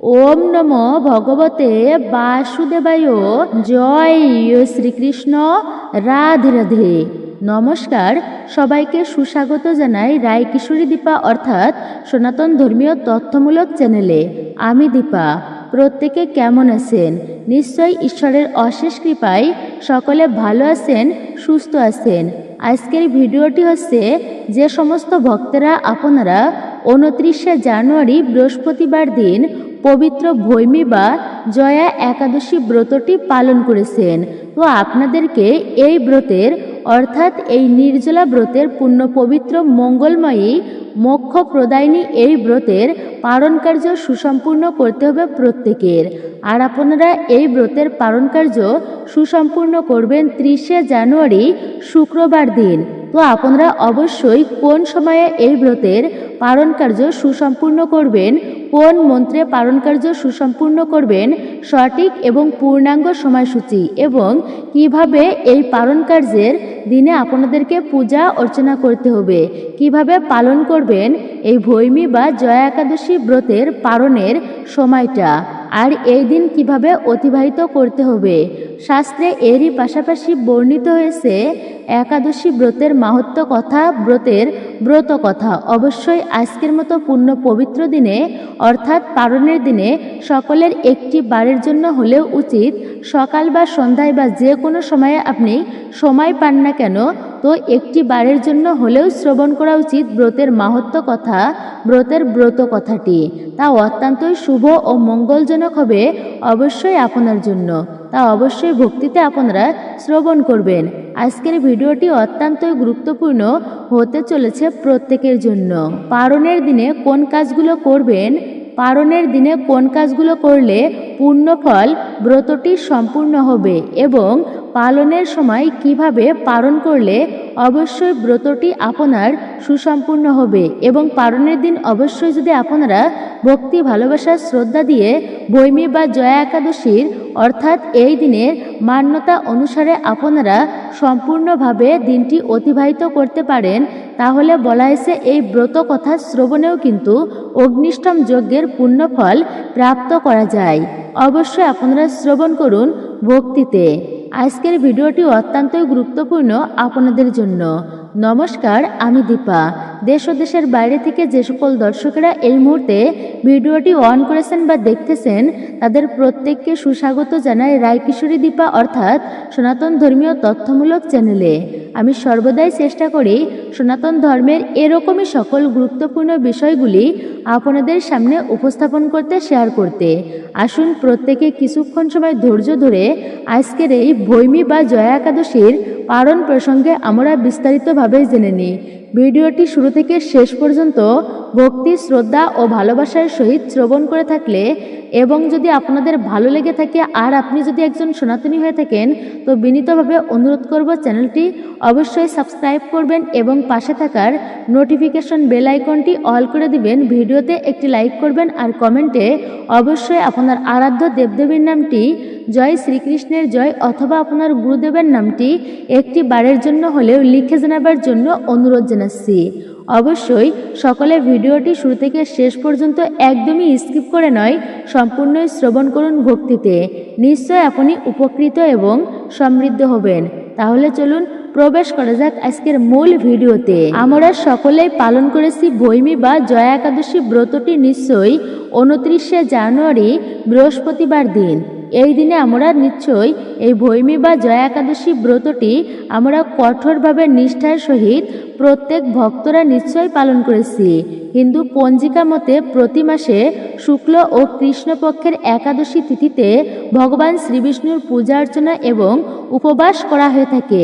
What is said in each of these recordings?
ওম নম ভগবতে বাসুদেবায়। জয় শ্রীকৃষ্ণ। রাধে রাধে। নমস্কার। সবাইকে সুস্বাগত জানাই রায় কিশোরী দীপা অর্থাৎ সনাতন ধর্মীয় তথ্যমূলক চ্যানেলে। আমি দীপা। প্রত্যেকে কেমন আছেন? নিশ্চয়ই ঈশ্বরের অশেষ কৃপায় সকলে ভালো আছেন, সুস্থ আছেন। আজকের ভিডিওটি হচ্ছে যে সমস্ত ভক্তরা, আপনারা, উনত্রিশে জানুয়ারি বৃহস্পতিবার দিন পবিত্র ভৈমী বা জয়া একাদশী ব্রতটি পালন করেছেন। তো আপনাদেরকে এই ব্রতের, অর্থাৎ এই নির্জলা ব্রতের পুণ্য পবিত্র মঙ্গলময়ী, মোক্ষ প্রদায়নী এই ব্রতের পালন কার্য সুসম্পূর্ণ করতে হবে প্রত্যেকের। আর আপনারা এই ব্রতের পালন কার্য সুসম্পূর্ণ করবেন ত্রিশে জানুয়ারি, শুক্রবার দিন। তো আপনারা অবশ্যই কোন সময়ে এই ব্রতের পালন কার্য সুসম্পূর্ণ করবেন কোন মন্ত্রে পালন কার্য সুসম্পূর্ণ করবেন, সঠিক এবং পূর্ণাঙ্গ সময়সূচি এবং কীভাবে এই পালন কার্যের দিনে আপনাদেরকে পূজা অর্চনা করতে হবে, কীভাবে পালন করবেন, এই ভৈমী বা জয়া একাদশী ব্রতের পালনের সময়টা, আর এই দিন কীভাবে অতিবাহিত করতে হবে, শাস্ত্রে এরই পাশাপাশি বর্ণিত হয়েছে, একাদশী ব্রতের মাহাত্ম কথা, ব্রতের ব্রত কথা। অবশ্যই আজকের মতো পূর্ণ পবিত্র দিনে অর্থাৎ পারণের দিনে সকলের একটি বারের জন্য হলেও উচিত সকাল বা সন্ধ্যায় বা যে কোনো সময়ে আপনি সময় পান না কেন তো একটি বারের জন্য হলেও শ্রবণ করা উচিত ব্রতের মাহাত্ম কথা, ব্রতের ব্রত কথাটি। তা অত্যন্তই শুভ ও মঙ্গলজনক হবে অবশ্যই আপনার জন্য। তা অবশ্যই ভক্তিতে আপনারা শ্রবণ করবেন। আজকের ভিডিওটি অত্যন্তই গুরুত্বপূর্ণ হতে চলেছে প্রত্যেকের জন্য। পারণের দিনে কোন কাজগুলো করবেন পারণের দিনে কোন কাজগুলো করলে পূর্ণ ফল ব্রতটি সম্পূর্ণ হবে এবং পালনের সময় কীভাবে পালন করলে অবশ্যই ব্রতটি আপনার সুসম্পূর্ণ হবে এবং পালনের দিন অবশ্যই যদি আপনারা ভক্তি ভালোবাসার শ্রদ্ধা দিয়ে বৈমী বা জয়া একাদশীর অর্থাৎ এই দিনের মান্যতা অনুসারে আপনারা সম্পূর্ণভাবে দিনটি অতিবাহিত করতে পারেন তাহলে বলা হয়েছে, এই ব্রত কথা শ্রবণেও কিন্তু অগ্নিষ্টম যজ্ঞের পুণ্যফল প্রাপ্ত করা যায়। অবশ্যই আপনারা শ্রবণ করুন ভক্তিতে। আজকের ভিডিওটি অত্যন্তই গুরুত্বপূর্ণ আপনাদের জন্য। নমস্কার, আমি দীপা। দেশ ও দেশের বাইরে থেকে যে সকল দর্শকেরা এই মুহূর্তে ভিডিওটি অন করেছেন বা দেখতেছেন, তাদের প্রত্যেককে সুস্বাগত জানাই রায়কিশোরী দীপা অর্থাৎ সনাতন ধর্মীয় তথ্যমূলক চ্যানেলে। আমি সর্বদাই চেষ্টা করি সনাতন ধর্মের এরকমই সকল গুরুত্বপূর্ণ বিষয়গুলি আপনাদের সামনে উপস্থাপন করতে শেয়ার করতে। আসুন প্রত্যেকে কিছুক্ষণ সময় ধৈর্য ধরে আজকের এই ভৈমী বা জয়া একাদশীর পালন প্রসঙ্গে আমরা বিস্তারিতভাবে জেনে নিই। ভিডিওটি শুরু থেকে শেষ পর্যন্ত ভক্তি, শ্রদ্ধা ও ভালোবাসার সহিত শ্রবণ করে থাকলে এবং যদি আপনাদের ভালো লেগে থাকে আর আপনি যদি একজন সনাতনী হয়ে থাকেন, তো বিনীতভাবে অনুরোধ করব চ্যানেলটি অবশ্যই সাবস্ক্রাইব করবেন এবং পাশে থাকার নোটিফিকেশন বেল আইকনটি অল করে দিবেন। ভিডিওতে একটি লাইক করবেন আর কমেন্টে অবশ্যই আপনার আরাধ্য দেবদেবীর নামটি, জয় শ্রীকৃষ্ণের জয় অথবা আপনার গুরুদেবের নামটি একটি বারের জন্য হলেও লিখে জানাবার জন্য অনুরোধ জানাচ্ছি অবশ্যই সকলে ভিডিওটি শুরু থেকে শেষ পর্যন্ত একদমই স্কিপ করে নয়, সম্পূর্ণই শ্রবণ করুন ভক্তিতে। নিশ্চয় আপনি উপকৃত এবং সমৃদ্ধ হবেন। তাহলে চলুন প্রবেশ করা যাক আজকের মূল ভিডিওতে। আমরা সকলেই পালন করেছি ভৈমী বা জয়া একাদশী ব্রতটি নিশ্চয়ই উনত্রিশে জানুয়ারি, বৃহস্পতিবার দিন। এই দিনে আমরা নিশ্চয়ই এই ভৈমী বা জয়া একাদশী ব্রতটি আমরা কঠোরভাবে নিষ্ঠার সহিত প্রত্যেক ভক্তরা নিশ্চয় পালন করেছি। হিন্দু পঞ্জিকা মতে প্রতি মাসে শুক্ল ও কৃষ্ণপক্ষের একাদশী তিথিতে ভগবান শ্রীবিষ্ণুর পূজা অর্চনা এবং উপবাস করা হয়ে থাকে।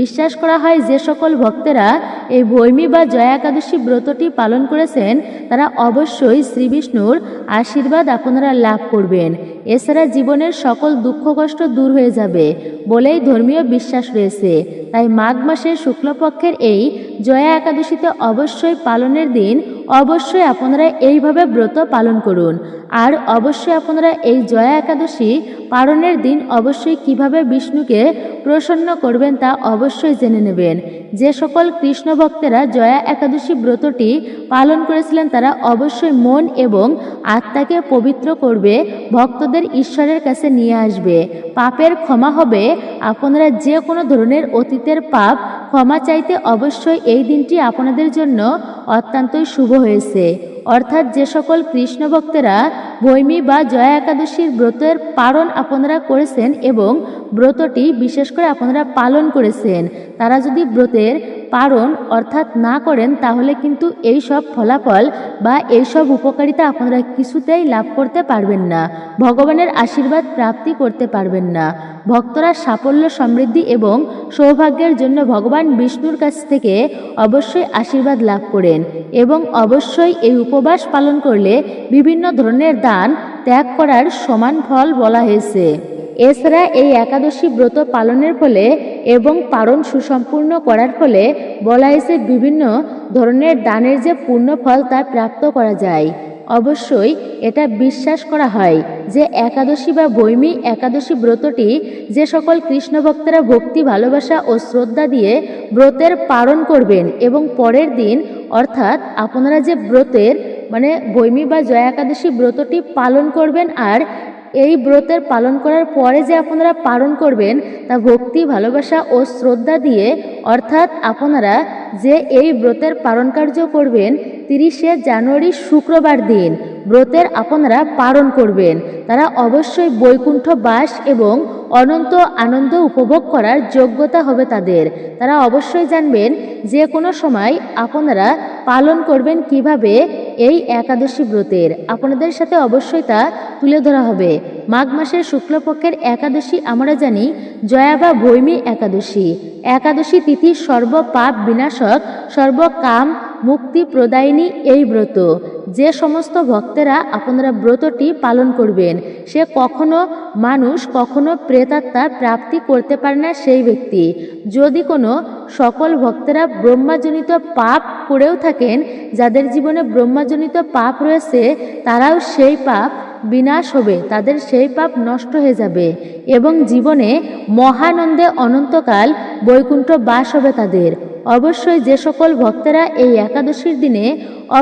বিশ্বাস করা হয় যে সকল ভক্তেরা এই ভৈমী বা জয়া একাদশী ব্রতটি পালন করেছেন, তারা অবশ্যই শ্রীবিষ্ণুর আশীর্বাদ আপনারা লাভ করবেন। এছাড়া জীবনের সকল দুঃখ কষ্ট দূর হয়ে যাবে বলেই ধর্মীয় বিশ্বাস রয়েছে। তাই মাঘ মাসের শুক্লপক্ষের এই জয়া একাদশীতে অবশ্যই পালনের দিন অবশ্যই আপনারা এইভাবে ব্রত পালন করুন। আর অবশ্যই আপনারা এই জয়া একাদশী পালনের দিন অবশ্যই কীভাবে বিষ্ণুকে প্রসন্ন করবেন তা অবশ্যই জেনে নেবেন। যে সকল কৃষ্ণ ভক্তেরা জয়া একাদশী ব্রতটি পালন করেছিলেন তারা অবশ্যই মন এবং আত্মাকে পবিত্র করবে, ভক্তদের ঈশ্বরের কাছে নিয়ে আসবে। পাপের ক্ষমা হবে। আপনারা যে কোনো ধরনের অতীতের পাপ ক্ষমা চাইতে অবশ্যই এই দিনটি আপনাদের জন্য অত্যন্তই শুভ হয়েছে। অর্থাৎ যে সকল কৃষ্ণ ভক্তেরা ভৈমী বা জয়া একাদশীর ব্রতের পালন আপনারা করেছেন এবং ব্রতটি বিশেষ করে আপনারা পালন করেছেন, তারা যদি ব্রতের পালন অর্থাৎ না করেন, তাহলে কিন্তু এই সব ফলাফল বা এই সব উপকারিতা আপনারা কিছুতেই লাভ করতে পারবেন না, ভগবানের আশীর্বাদ প্রাপ্তি করতে পারবেন না। ভক্তরা সাফল্য, সমৃদ্ধি এবং সৌভাগ্যের জন্য ভগবান বিষ্ণুর কাছ থেকে অবশ্যই আশীর্বাদ লাভ করেন এবং অবশ্যই এই উপবাস পালন করলে বিভিন্ন ধরনের দান ত্যাগ করার সমান ফল বলা হয়েছে। এছাড়া এই একাদশী ব্রত পালনের ফলে এবং পালন সুসম্পূর্ণ করার ফলে বলা হয়েছে বিভিন্ন ধরনের দানের যে পূর্ণ ফল তা প্রাপ্ত করা যায়। অবশ্যই এটা বিশ্বাস করা হয় যে একাদশী বা বৈমী একাদশী ব্রতটি যে সকল কৃষ্ণ ভক্তরা ভক্তি, ভালোবাসা ও শ্রদ্ধা দিয়ে ব্রতের পালন করবেন এবং পরের দিন অর্থাৎ আপনারা যে ব্রতের মানে বৈমী বা জয়া একাদশী ব্রতটি পালন করবেন আর এই ব্রতের পালন করার পরে যে আপনারা পালন করবেন তা ভক্তি, ভালোবাসা ও শ্রদ্ধা দিয়ে অর্থাৎ আপনারা যে এই ব্রতের পালন কার্য করবেন তিরিশে জানুয়ারি শুক্রবার দিন ব্রতের আপনারা পালন করবেন। তারা অবশ্যই বৈকুণ্ঠ বাস এবং অনন্ত আনন্দ উপভোগ করার যোগ্যতা হবে তাদের। তারা অবশ্যই জানবেন যে কোনো সময় আপনারা পালন করবেন কীভাবে এই একাদশী ব্রতের। আপনাদের সাথে অবশ্যই তা তুলে ধরা হবে। মাঘ মাসের শুক্লপক্ষের একাদশী আমরা জানি জয়া বা ভৈমী একাদশী। একাদশী তিথি সর্বপাপ বিনাশক, সর্বকাম মুক্তি প্রদায়িনী এই ব্রত। যে সমস্ত ভক্তেরা আপনারা ব্রতটি পালন করবেন, সে কখনো মানুষ, কখনো প্রেতাত্মা প্রাপ্তি করতে পারে না সেই ব্যক্তি। যদি কোনো সকল ভক্তেরা ব্রহ্মাজনিত পাপ করেও থাকেন, যাদের জীবনে ব্রহ্মাজনিত পাপ রয়েছে, তারাও সেই পাপ বিনাশ হবে, তাদের সেই পাপ নষ্ট হয়ে যাবে এবং জীবনে মহানন্দে অনন্তকাল বৈকুণ্ঠ বাস হবে তাদের। অবশ্যই যে সকল ভক্তেরা এই একাদশীর দিনে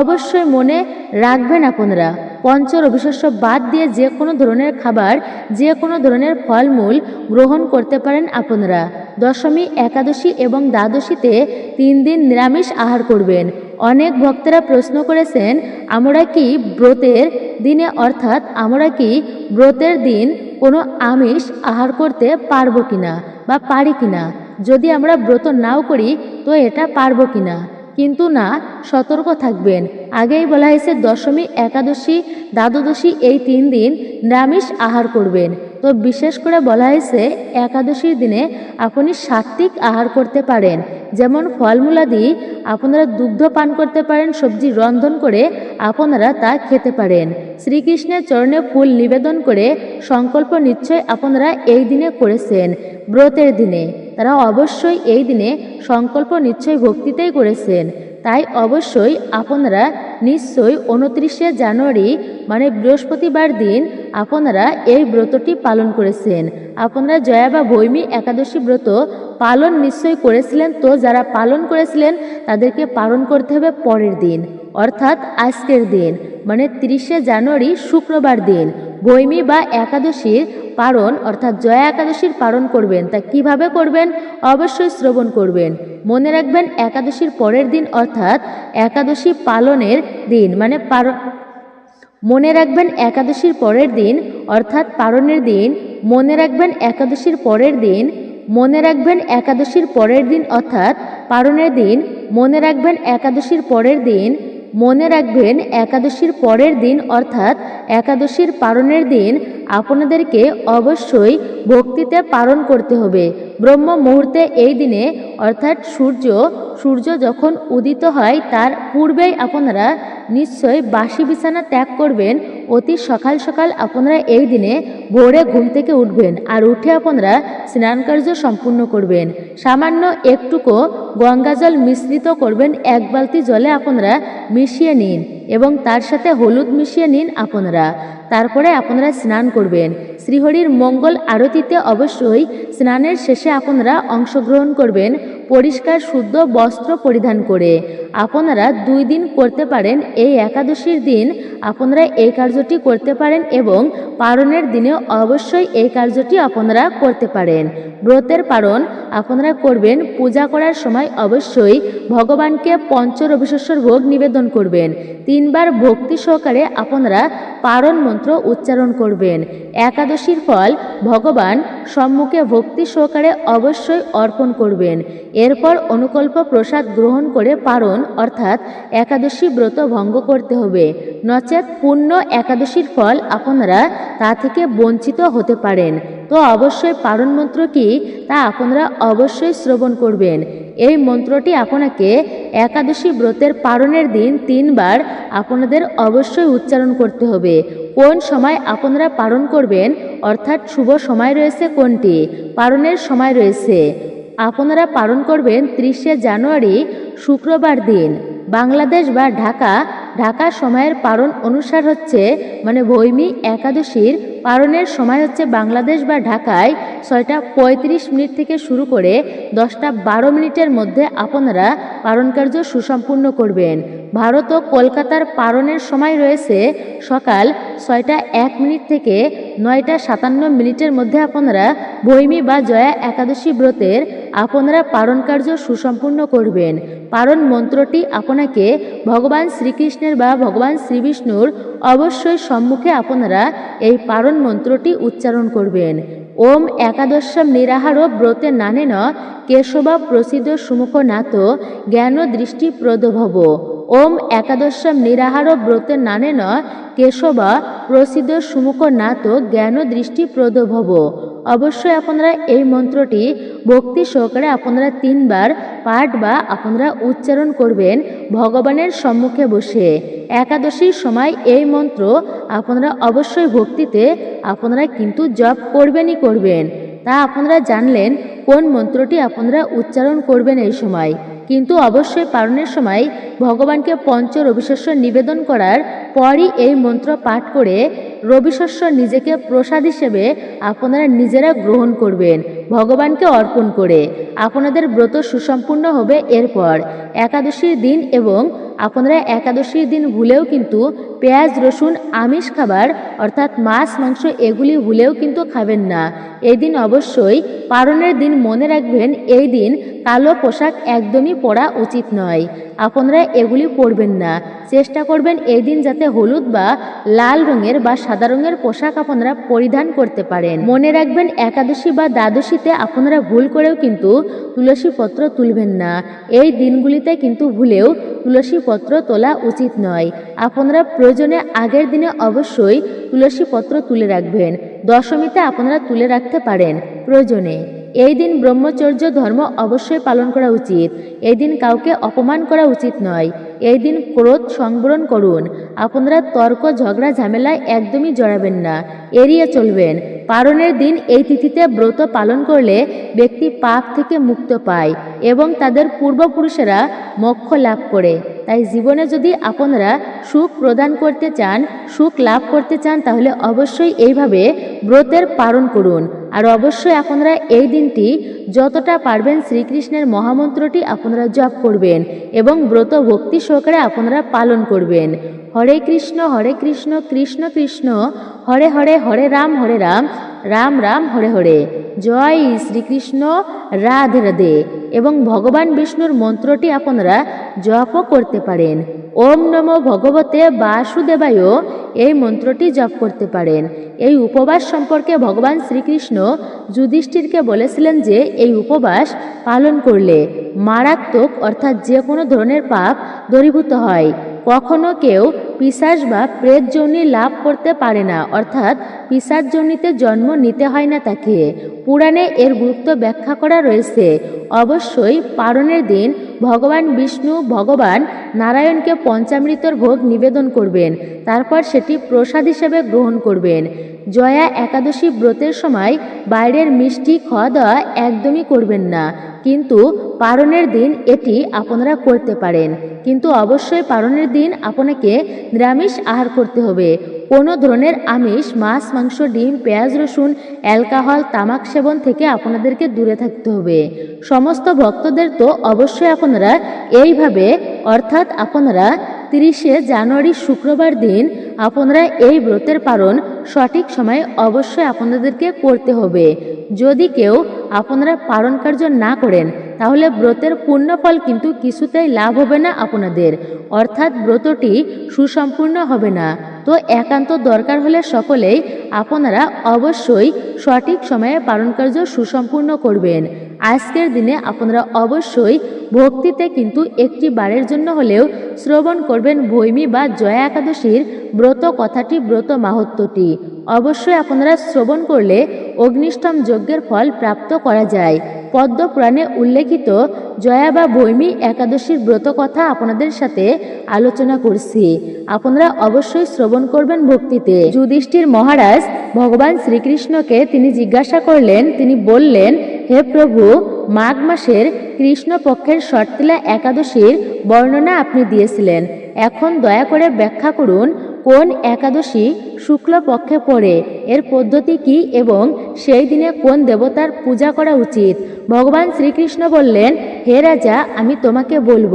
অবশ্যই মনে রাখবেন আপনারা। পঞ্চ রবিশস্য বাদ দিয়ে যে কোনো ধরনের খাবার, যে কোনো ধরনের ফলমূল গ্রহণ করতে পারেন আপনারা। দশমী, একাদশী এবং দ্বাদশীতে তিন দিন নিরামিষ আহার করবেন। অনেক ভক্তরা প্রশ্ন করেছেন, আমরা কি ব্রতের দিনে, অর্থাৎ, আমরা কি ব্রতের দিন কোনো আমিষ আহার করতে পারব কিনা বা পারি কিনা? যদি আমরা ব্রত নাও করি তো এটা পারব কিনা? কিন্তু না সতর্ক থাকবেন। আগেই বলা হয়েছে, দশমী, একাদশী, দ্বাদশী এই তিন দিন নিরামিষ আহার করবেন। তো বিশেষ করে বলা হয়েছে, একাদশীর দিনে আপনি সাত্বিক আহার করতে পারেন। যেমন ফলমূলাদি আপনারা দুগ্ধ পান করতে পারেন, সবজি রন্ধন করে আপনারা তা খেতে পারেন। শ্রীকৃষ্ণের চরণে ফুল নিবেদন করে সংকল্প নিশ্চয় আপনারা এই দিনে করেছেন, ব্রতের দিনে। তারা অবশ্যই এই দিনে সংকল্প নিশ্চয় ভক্তিতেই করেছেন। তাই অবশ্যই আপনারা নিশ্চয়ই উনত্রিশে জানুয়ারি মানে বৃহস্পতিবার দিন, আপনারা এই ব্রতটি পালন করেছেন। আপনারা জয়া বা বৈমি একাদশী ব্রত পালন নিশ্চয়ই করেছিলেন। তো যারা পালন করেছিলেন, তাদেরকে পালন করতে হবে পরের দিন। অর্থাৎ আজকের দিন মানে তিরিশে জানুয়ারি শুক্রবার দিন। ভৈমী বা একাদশীর পালন অর্থাৎ জয়া একাদশীর পালন করবেন। তা কীভাবে করবেন? অবশ্যই শ্রবণ করবেন। মনে রাখবেন, একাদশীর পরের দিন, অর্থাৎ একাদশী পালনের দিন মানে মনে রাখবেন, একাদশীর পরের দিন, অর্থাৎ পালনের দিন। মনে রাখবেন, একাদশীর পরের দিন। মনে রাখবেন, একাদশীর পরের দিন, অর্থাৎ পালনের দিন। মনে রাখবেন, একাদশীর পরের দিন। মনে রাখবেন, একাদশীর পরের দিন অর্থাৎ একাদশীর পারণের দিন আপনাদেরকে অবশ্যই ভক্তিতে পালন করতে হবে। ব্রহ্ম মুহূর্তে এই দিনে অর্থাৎ সূর্য সূর্য যখন উদিত হয়, তার পূর্বেই আপনারা নিশ্চয় বাসি বিছানা ত্যাগ করবেন। অতি সকাল সকাল আপনারা এই দিনে ভোরে ঘুম থেকে উঠবেন আর উঠে আপনারা স্নান কার্য সম্পূর্ণ করবেন। সামান্য একটুকু গঙ্গাজল মিশ্রিত করবেন, এক বালতি জলে আপনারা মিশিয়ে নিন এবং তার সাথে হলুদ মিশিয়ে নিন আপনারা। তারপরে আপনারা স্নান করবেন। শ্রীহরির মঙ্গল আরতিতে অবশ্যই স্নানের শেষে আপনারা অংশগ্রহণ করবেন, পরিষ্কার, শুদ্ধ বস্ত্র পরিধান করে। আপনারা দুই দিন করতে পারেন এই একাদশীর দিন। আপনারা এই কার্যটি করতে পারেন এবং পারণের দিনে অবশ্যই এই কার্যটি আপনারা করতে পারেন। ব্রতের পারণ আপনারা করবেন, পূজা করার সময় অবশ্যই ভগবানকে পঞ্চ রবিশস্যর ভোগ নিবেদন করবেন। তিনবার ভক্তি সহকারে আপনারা পারণ মন্ত্র উচ্চারণ করবেন। একাদশীর ফল ভগবান সম্মুখে ভক্তি সহকারে অবশ্যই অর্পণ করবেন। এরপর অনুকল্প প্রসাদ গ্রহণ করে পারণ, অর্থাৎ একাদশী ব্রত ভঙ্গ করতে হবে। নচেত পূর্ণ একাদশীর ফল আপনারা তা থেকে বঞ্চিত হতে পারেন। তো অবশ্যই পারণ মন্ত্র কি? তা আপনারা অবশ্যই শ্রবণ করবেন। এই মন্ত্রটি আপনাকে একাদশী ব্রতের পারণের দিন তিনবার আপনাদের অবশ্যই উচ্চারণ করতে হবে। কোন সময় আপনারা পালন করবেন? অর্থাৎ শুভ সময় রয়েছে কোনটি? পালনের সময় রয়েছে। আপনারা পালন করবেন ত্রিশে জানুয়ারি, শুক্রবার দিন। বাংলাদেশ বা ঢাকা ঢাকা সময়ের পালন অনুসার হচ্ছে মানে ভৈমী একাদশীর পালনের সময় হচ্ছে বাংলাদেশ বা ঢাকায় ছয়টা পঁয়ত্রিশ মিনিট থেকে শুরু করে দশটা বারো মিনিটের মধ্যে আপনারা পালন কার্য সুসম্পূর্ণ করবেন। ভারত ও কলকাতার পালনের সময় রয়েছে সকাল ছয়টা এক মিনিট থেকে নয়টা সাতান্ন মিনিটের মধ্যে আপনারা ভৈমী বা জয়া একাদশী ব্রতের আপনারা পালন কার্য সুসম্পূর্ণ করবেন। পালন মন্ত্রটি আপনাকে ভগবান শ্রীকৃষ্ণের বা ভগবান শ্রীবিষ্ণুর অবশ্যই সম্মুখে আপনারা এই পারণ মন্ত্রটি উচ্চারণ করবেন। ওম একাদশম নিরাহার ব্রতে নানেন কেশবা প্রসিদ্ধ সুমুখ নাত জ্ঞান দৃষ্টি প্রদভব। ওম একাদশম নিরাহার ব্রতে নানেন কেশবা প্রসিদ্ধ সুমুখ নাত জ্ঞান দৃষ্টি প্রদভব। অবশ্যই আপনারা এই মন্ত্রটি ভক্তি সহকারে আপনারা তিনবার পাঠ বা আপনারা উচ্চারণ করবেন ভগবানের সম্মুখে বসে। একাদশীর সময় এই মন্ত্র আপনারা অবশ্যই ভক্তিতে আপনারা কিন্তু জপ করবেনই করবেন। তা আপনারা জানলেন কোন মন্ত্রটি আপনারা উচ্চারণ করবেন এই সময়। কিন্তু অবশ্যই পালনের সময় ভগবানকে পঞ্চ রবিশস্য নিবেদন করার পরই এই মন্ত্র পাঠ করে রবিশস্য নিজেকে প্রসাদ হিসেবে আপনারা নিজেরা গ্রহণ করবেন, ভগবানকে অর্পণ করে। আপনাদের ব্রত সুসম্পূর্ণ হবে এরপর। একাদশীর দিন এবং আপনারা একাদশীর দিন ভুলেও কিন্তু পেঁয়াজ, রসুন, আমিষ খাবার, অর্থাৎ মাছ, মাংস এগুলি ভুলেও কিন্তু খাবেন না। এই দিন অবশ্যই পারণের দিন মনে রাখবেন, এই দিন কালো পোশাক একদমই পরা উচিত নয়। আপনারা এগুলি পরবেন না। চেষ্টা করবেন এই দিন যাতে হলুদ বা লাল রঙের বা সাদা রঙের পোশাক আপনারা পরিধান করতে পারেন। মনে রাখবেন একাদশী বা দ্বাদশীতে আপনারা ভুল করেও কিন্তু তুলসী পত্র তুলবেন না। এই দিনগুলিতে কিন্তু ভুলেও তুলসী পত্র তোলা উচিত নয়। আপনারা প্রয়োজনে আগের দিনে অবশ্যই তুলসী পত্র তুলে রাখবেন। দশমীতে আপনারা তুলে রাখতে পারেন প্রয়োজনে। এই দিন ব্রহ্মচর্য ধর্ম অবশ্যই পালন করা উচিত। এই দিন কাউকে অপমান করা উচিত নয়। এই দিন ক্রোধ সংবরণ করুন। আপনারা তর্ক, ঝগড়া, ঝামেলায় একদমই জড়াবেন না। এড়িয়ে চলবেন। পালনের দিন এই তিথিতে ব্রত পালন করলে ব্যক্তি পাপ থেকে মুক্ত পায় এবং তাদের পূর্বপুরুষেরা মোক্ষ লাভ করে। তাই জীবনে যদি আপনারা সুখ প্রদান করতে চান, সুখ লাভ করতে চান, তাহলে অবশ্যই এইভাবে ব্রতের পালন করুন। আর অবশ্যই আপনারা এই দিনটি যতটা পারবেন শ্রীকৃষ্ণের মহামন্ত্রটি আপনারা জপ করবেন এবং ব্রত ভক্তি সহকারে আপনারা পালন করবেন। হরে কৃষ্ণ হরে কৃষ্ণ কৃষ্ণ কৃষ্ণ হরে হরে হরে রাম হরে রাম রাম রাম হরে হরে। জয় শ্রীকৃষ্ণ, রাধে রাধে। এবং ভগবান বিষ্ণুর মন্ত্রটি আপনারা জপও করতে পারেন। ওম নমো ভগবতে বাসুদেবায় এই মন্ত্রটি জপ করতে পারেন। এই উপবাস সম্পর্কে ভগবান শ্রীকৃষ্ণ যুধিষ্ঠিরকে বলেছিলেন যে, এই উপবাস পালন করলে মারাত্মক অর্থাৎ যে কোনো ধরনের পাপ দূরীভূত হয়। কখনো কেউ পিসাস বা প্রেত জনি লাভ করতে পারে না, অর্থাৎ পিসার জনিতে জন্ম নিতে হয় না তাকে। পুরাণে এর গুরুত্ব ব্যাখ্যা করা রয়েছে। অবশ্যই পারণের দিন ভগবান বিষ্ণু ভগবান নারায়ণকে পঞ্চামৃতর ভোগ নিবেদন করবেন, তারপর সেটি প্রসাদ হিসেবে গ্রহণ করবেন। জয়া একাদশী ব্রতের সময় বাইরের মিষ্টি খাওয়া দাওয়া একদমই করবেন না। কিন্তু পারণের দিন এটি আপনারা করতে পারেন। কিন্তু অবশ্যই পারণের দিন আপনাকে নিরামিষ আহার করতে হবে। কোনো ধরনের আমিষ, মাছ, মাংস, ডিম, পেঁয়াজ, রসুন, অ্যালকোহল, তামাক সেবন থেকে আপনাদেরকে দূরে থাকতে হবে। সমস্ত ভক্তদের তো অবশ্যই আপনারা এইভাবে, অর্থাৎ আপনারা তিরিশে জানুয়ারি শুক্রবার দিন আপনারা এই ব্রতের পালন সঠিক সময়ে অবশ্যই আপনাদেরকে করতে হবে। যদি কেউ আপনারা পালন কার্য না করেন, তাহলে ব্রতের পূর্ণ ফল কিন্তু কিছুতেই লাভ হবে না আপনাদের। অর্থাৎ ব্রতটি সুসম্পূর্ণ হবে না। তো একান্ত দরকার হলে সকলেই আপনারা অবশ্যই সঠিক সময়ে পালন কার্য সুসম্পূর্ণ করবেন। আজকের দিনে আপনারা অবশ্যই ভক্তিতে কিন্তু একটি বারের জন্য হলেও শ্রবণ করবেন ভৈমী বা জয়া একাদশীর ব্রত কথাটি, ব্রত মাহাত্ম্যটি। অবশ্যই আপনারা শ্রবণ করলে অগ্নিষ্টম যজ্ঞের ফল প্রাপ্ত করা যায়। পদ্ম পুরাণে উল্লেখিত জয়া বা ভৈমী একাদশীর ব্রত কথা আপনাদের সাথে আলোচনা করছি। আপনারা অবশ্যই শ্রবণ করবেন ভক্তিতে। যুধিষ্ঠির মহারাজ ভগবান শ্রীকৃষ্ণকে তিনি জিজ্ঞাসা করলেন, তিনি বললেন, হে প্রভু মাঘ মাসের কৃষ্ণপক্ষের শর্তিলা একাদশীর বর্ণনা আপনি দিয়েছিলেন। এখন দয়া করে ব্যাখ্যা করুন, কোন একাদশী শুক্লপক্ষে পড়ে, এর পদ্ধতি কি এবং সেই দিনে কোন দেবতার পূজা করা উচিত? ভগবান শ্রীকৃষ্ণ বললেন, হে রাজা, আমি তোমাকে বলব,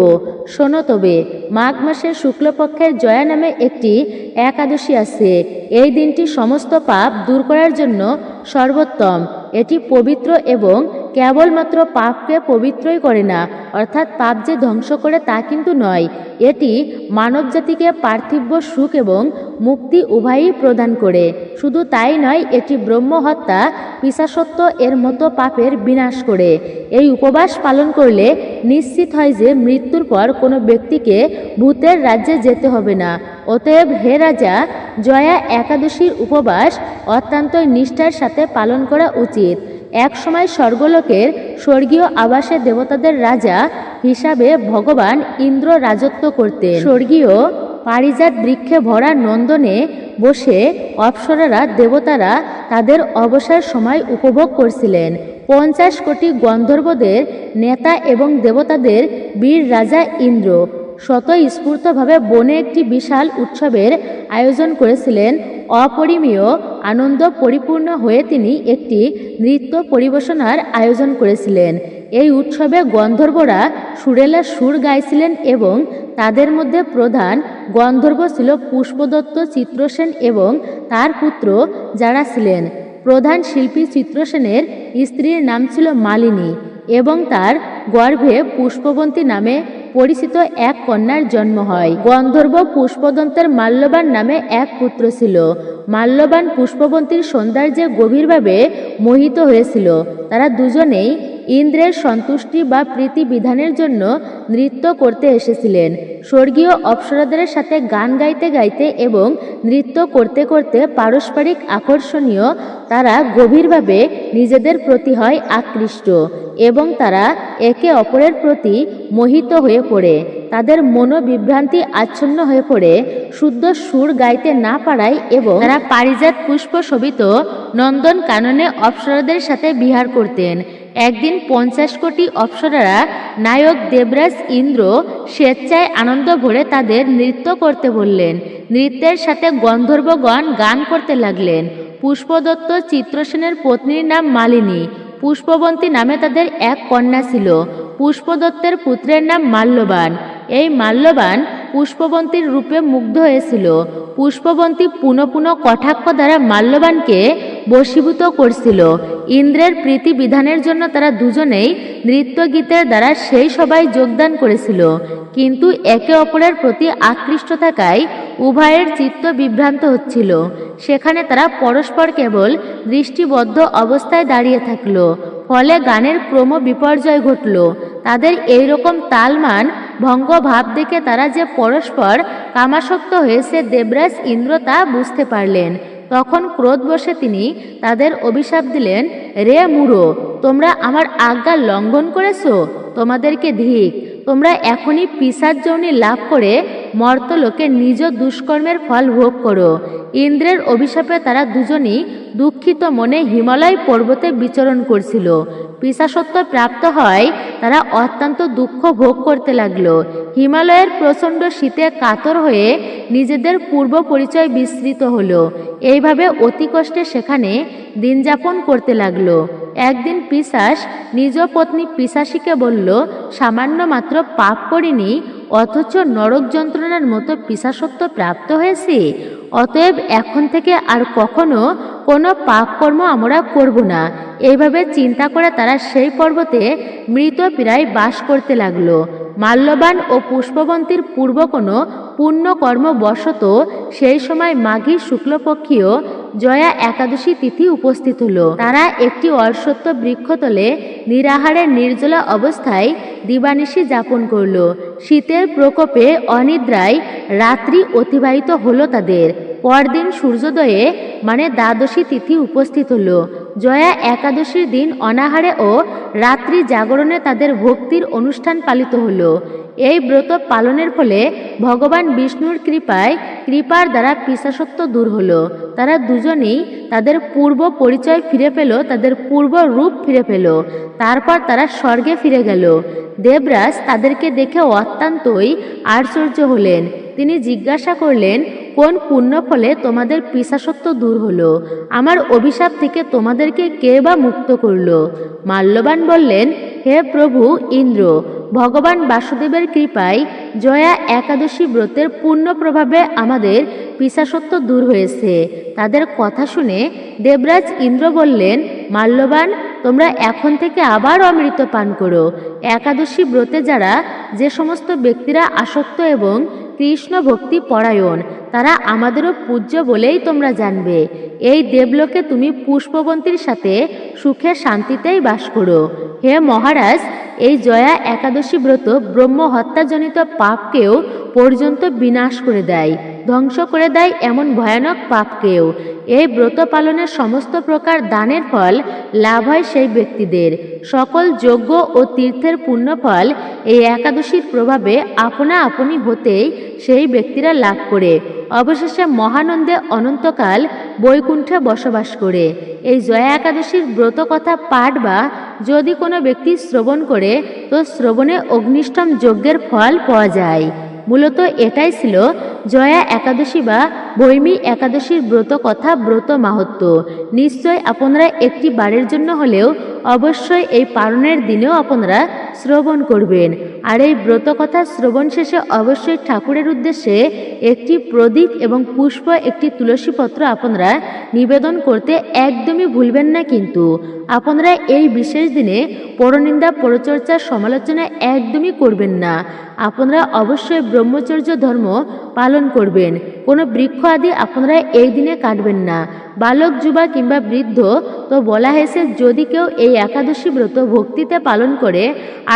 শোনো তবে, মাঘ মাসের শুক্লপক্ষের জয়া নামে একটি একাদশী আছে। এই দিনটি সমস্ত পাপ দূর করার জন্য সর্বোত্তম। এটি পবিত্র এবং কেবলমাত্র পাপকে পবিত্রই করে না, অর্থাৎ পাপ যে ধ্বংস করে তা কিন্তু নয়। এটি মানবজাতিকে পার্থিব্য সুখ এবং মুক্তি উভয়ই প্রদান করে। শুধু তাই নয়, এটি ব্রহ্ম হত্যা পিসাসত্ব এর মতো পাপের বিনাশ করে। এই উপবাস পালন করলে নিশ্চিত হয় যে মৃত্যুর পর কোনো ব্যক্তিকে ভূতের রাজ্যে যেতে হবে না। অতএব হে রাজা, জয়া একাদশীর উপবাস অত্যন্ত নিষ্ঠার সাথে পালন করা উচিত। একসময় স্বর্গলোকের স্বর্গীয় আবাসে দেবতাদের রাজা হিসাবে ভগবান ইন্দ্র রাজত্ব করতেন। স্বর্গীয় পারিজাত বৃক্ষে ভরা নন্দনে বসে অপ্সরারা দেবতারা তাদের অবসর সময় উপভোগ করছিলেন। পঞ্চাশ কোটি গন্ধর্বদের নেতা এবং দেবতাদের বীর রাজা ইন্দ্র স্বতঃস্ফূর্তভাবে বনে একটি বিশাল উৎসবের আয়োজন করেছিলেন। অপরিমীয়, আনন্দ পরিপূর্ণ হয়ে তিনি একটি নৃত্য পরিবেশনার আয়োজন করেছিলেন। এই উৎসবে গন্ধর্বরা সুরেলা সুর গাইছিলেন এবং তাদের মধ্যে প্রধান গন্ধর্ব ছিল পুষ্পদত্ত চিত্রসেন এবং তার পুত্র যারা ছিলেন। প্রধান শিল্পী চিত্রসেনের স্ত্রীর নাম ছিল মালিনী। এবং তার গর্ভে পুষ্পবন্তী নামে পরিচিত এক কন্যার জন্ম হয়। গন্ধর্ব পুষ্পদন্তের মাল্যবান নামে এক পুত্র ছিল। মাল্যবান পুষ্পবন্তীর সৌন্দর্যে গভীরভাবে মোহিত হয়েছিল। তারা দুজনেই ইন্দ্রের সন্তুষ্টি বা প্রীতি বিধানের জন্য নৃত্য করতে এসেছিলেন। স্বর্গীয় অপ্সরাদের সাথে গান গাইতে গাইতে এবং নৃত্য করতে করতে পারস্পরিক আকর্ষণীয়, তারা গভীরভাবে নিজেদের প্রতি হয় আকৃষ্ট এবং তারা একে অপরের প্রতি মোহিত হয়ে পড়ে। তাদের মনোবিভ্রান্তি আচ্ছন্ন হয়ে পড়ে, শুদ্ধ সুর গাইতে না পারায় এবং তারা পারিজাত পুষ্প শোভিত নন্দন কাননে অপ্সরাদের সাথে বিহার করতেন। একদিন পঞ্চাশ কোটি অপ্সরারা নায়ক দেবরাজ ইন্দ্র স্বেচ্ছায় আনন্দ ভরে তাদের নৃত্য করতে বললেন। নৃত্যের সাথে গন্ধর্বগণ গান করতে লাগলেন। পুষ্পদত্ত চিত্রসেনের পত্নীর নাম মালিনী। পুষ্পবন্তী নামে তাদের এক কন্যা ছিল। পুষ্পদত্তের পুত্রের নাম মাল্যবান। এই মাল্যবান পুষ্পবন্তীর রূপে মুগ্ধ হয়েছিল। পুষ্পবন্তী পুনঃ পুনঃ কটাক্ষ দ্বারা মাল্যবানকে বশীভূত করছিল। ইন্দ্রের প্রীতি বিধানের জন্য তারা দুজনেই নৃত্য গীতের দ্বারা সেই সবাই যোগদান করেছিল। কিন্তু একে অপরের প্রতি আকৃষ্ট থাকায় উভয়ের চিত্ত বিভ্রান্ত হচ্ছিল। সেখানে তারা পরস্পর কেবল দৃষ্টিবদ্ধ অবস্থায় দাঁড়িয়ে থাকল। ফলে গানের ক্রম বিপর্যয় ঘটল। তাদের এই রকম তালমান ভঙ্গ ভাব দেখে তারা যে পরস্পর কামাসক্ত হয়েছে দেবরাজ ইন্দ্র তা বুঝতে পারলেন। তখন ক্রোধ বসে তিনি তাদের অভিশাপ দিলেন, রে মুড়ো, তোমরা আমার আজ্ঞা লঙ্ঘন করেছ? তোমাদেরকে ধিক, তোমরা এখনই পিসার যৌনি লাভ করে মর্তলোকে নিজ দুষ্কর্মের ফল ভোগ করো। ইন্দ্রের অভিশাপে তারা দুজনই দুঃখিত মনে হিমালয় পর্বতে বিচরণ করছিল। পিসাসত্ব প্রাপ্ত হয়, তারা অত্যন্ত দুঃখ ভোগ করতে লাগল। হিমালয়ের প্রচণ্ড শীতে কাতর হয়ে নিজেদের পূর্ব পরিচয় বিস্তৃত হলো। এইভাবে অতি কষ্টে সেখানে দিন যাপন করতে লাগল। একদিন পিসাস নিজ পত্নী পিসাসীকে বলল, সামান্য মাত্র পাপ করিনি অথচ নরক যন্ত্রণার মতো পিসাসত্ব প্রাপ্ত হয়েছে। অতএব এখন থেকে আর কখনো কোনো পাপ কর্ম আমরা করব না। এইভাবে চিন্তা করে তারা সেই পর্বতে মৃত প্রায় বাস করতে লাগল। মাল্যবান ও পুষ্পবন্তীর পূর্ব কোনো পুণ্যকর্ম বশত সেই সময় মাঘী শুক্লপক্ষীয় জয়া একাদশী তিথি উপস্থিত হলো। তারা একটি অশ্বত্থ বৃক্ষতলে নিরাহারের নির্জলা অবস্থায় দিবানিশি যাপন করল। শীতের প্রকোপে অনিদ্রায় রাত্রি অতিবাহিত হলো তাদের। পরদিন সূর্যোদয়ে মানে দ্বাদশী তিথি উপস্থিত হলো। জয়া একাদশীর দিন অনাহারে ও রাত্রি জাগরণে তাদের ভক্তির অনুষ্ঠান পালিত হলো। এই ব্রত পালনের ফলে ভগবান বিষ্ণুর কৃপায় কৃপার দ্বারা পিসাসত্ব দূর হলো। তারা দুজনেই তাদের পূর্ব পরিচয় ফিরে পেল, তাদের পূর্ব রূপ ফিরে পেল। তারপর তারা স্বর্গে ফিরে গেল। দেবরাজ তাদেরকে দেখে অত্যন্তই আশ্চর্য হলেন। তিনি জিজ্ঞাসা করলেন, কোন পুণ্য ফলে তোমাদের পিসাসত্ব দূর হলো? আমার অভিশাপ থেকে তোমাদেরকে কে বা মুক্ত করল? মাল্যবান বললেন, হে প্রভু ইন্দ্র, ভগবান বাসুদেবের কৃপায় জয়া একাদশী ব্রতের পূর্ণ প্রভাবে আমাদের পিসাসত্ব দূর হয়েছে। তাদের কথা শুনে দেবরাজ ইন্দ্র বললেন, মাল্যবান, তোমরা এখন থেকে আবার অমৃত পান করো। একাদশী ব্রতে যারা যে সমস্ত ব্যক্তিরা আসক্ত এবং কৃষ্ণ ভক্তি পরায়ণ। তারা আমাদেরও পূজ্য বলেই তোমরা জানবে। এই দেবলোকে তুমি পুষ্পবন্তীর সাথে সুখে শান্তিতেই বাস করো। হে মহারাজ, এই জয়া একাদশী ব্রত ব্রহ্ম হত্যাজনিত পাপকেও পর্যন্ত বিনাশ করে দেয়। ধ্বংস করে দেয় এমন ভয়ানক পাপকেও। এই ব্রত পালনের সমস্ত প্রকার দানের ফল লাভ হয় সেই ব্যক্তিদের। সকল যজ্ঞ ও তীর্থের পুণ্যফল এই একাদশীর প্রভাবে আপনা আপনি হতেই সেই ব্যক্তিরা লাভ করে। অবশেষে মহানন্দে অনন্তকাল বৈকুণ্ঠে বসবাস করে। এই জয়া একাদশীর ব্রত কথা পাঠ বা যদি কোনো ব্যক্তি শ্রবণ করে, তো শ্রবণে অগ্নিষ্টম যজ্ঞের ফল পাওয়া যায়। মূলত এটাই ছিল জয়া একাদশী বা বৈমী একাদশীর ব্রত কথা, ব্রত মাহাত্ম নিশ্চয় আপনারা একটি বারের জন্য হলেও অবশ্যই এই পালনের দিনেও আপনারা শ্রবণ করবেন। আর এই ব্রত কথা শ্রবণ শেষে অবশ্যই ঠাকুরের উদ্দেশ্যে একটি প্রদীপ এবং পুষ্প, একটি তুলসী পত্র আপনারা নিবেদন করতে একদমই ভুলবেন না কিন্তু। আপনারা এই বিশেষ দিনে পরনিন্দা পরচর্চার সমালোচনা একদমই করবেন না। আপনারা অবশ্যই ব্রহ্মচর্য ধর্ম পালন করবেন। কোনো বৃক্ষ আদি আপনারা এই দিনে কাটবেন না। বালক যুবা কিংবা বৃদ্ধ, তো বলা হয়েছে, যদি কেউ এই একাদশী ব্রত ভক্তিতে পালন করে,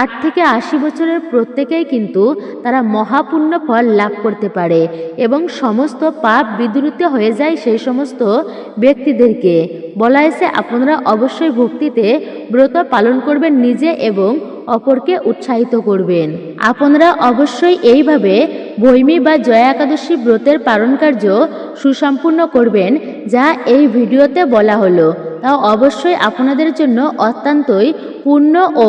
আট থেকে আশি বছরের প্রত্যেকেই কিন্তু তারা মহাপুণ্য ফল লাভ করতে পারে এবং সমস্ত পাপ বিদূরিত হয়ে যায় সেই সমস্ত ব্যক্তিদেরকে। বলা হয়েছে, আপনারা অবশ্যই ভক্তিতে ব্রত পালন করবেন নিজে এবং অপরকে উৎসাহিত করবেন। আপনারা অবশ্যই এইভাবে ভৈমী বা জয়া একাদশী ব্রতের পালন কার্য সুসম্পূর্ণ করবেন, যা এই ভিডিওতে বলা হলো। তা অবশ্যই আপনাদের জন্য অত্যন্তই পূর্ণ ও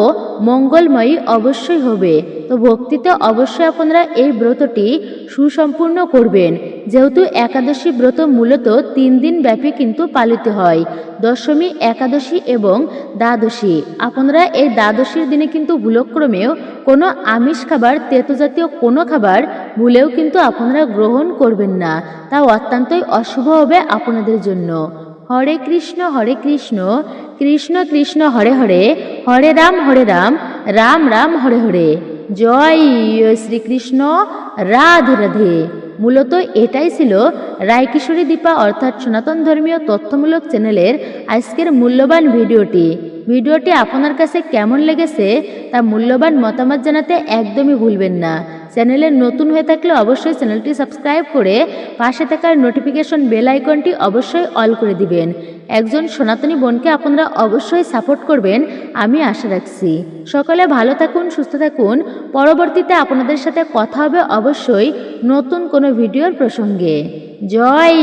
মঙ্গলময়ী অবশ্যই হবে। তো ভক্তিতে অবশ্যই আপনারা এই ব্রতটি সুসম্পূর্ণ করবেন। যেহেতু একাদশী ব্রত মূলত তিন দিন ব্যাপী কিন্তু পালিত হয়। দশমী, একাদশী এবং দ্বাদশী। আপনারা এই দ্বাদশীর দিনে কিন্তু ভুলক্রমেও কোনো আমিষ খাবার তেতো জাতীয় কোনো খাবার ভুলেও কিন্তু আপনারা গ্রহণ করবেন না। তা অত্যন্তই অশুভ হবে আপনাদের জন্য। হরে কৃষ্ণ হরে কৃষ্ণ কৃষ্ণ কৃষ্ণ, হরে হরে হরে রাম হরে রাম রাম রাম, হরে হরে। জয় শ্রীকৃষ্ণ, রাধে রাধে। মূলত এটাই ছিল রায়কিশোরী দীপা অর্থাৎ সনাতন ধর্মীয় তথ্যমূলক চ্যানেলের আজকের মূল্যবান ভিডিওটি। ভিডিওটি আপনার কাছে কেমন লেগেছে তা মূল্যবান মতামত জানাতে একদমই ভুলবেন না। চ্যানেলে নতুন হয়ে থাকলে অবশ্যই চ্যানেলটি সাবস্ক্রাইব করে পাশে থাকার নোটিফিকেশন বেল আইকনটি অবশ্যই অল করে দিবেন। একজন সনাতনী বোনকে আপনারা অবশ্যই সাপোর্ট করবেন, আমি আশা রাখছি। সকলে ভালো থাকুন, সুস্থ থাকুন। পরবর্তীতে আপনাদের সাথে কথা হবে অবশ্যই নতুন কোনো ভিডিওর প্রসঙ্গে। জয়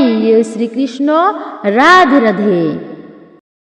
শ্রীকৃষ্ণ, রাধে রাধে।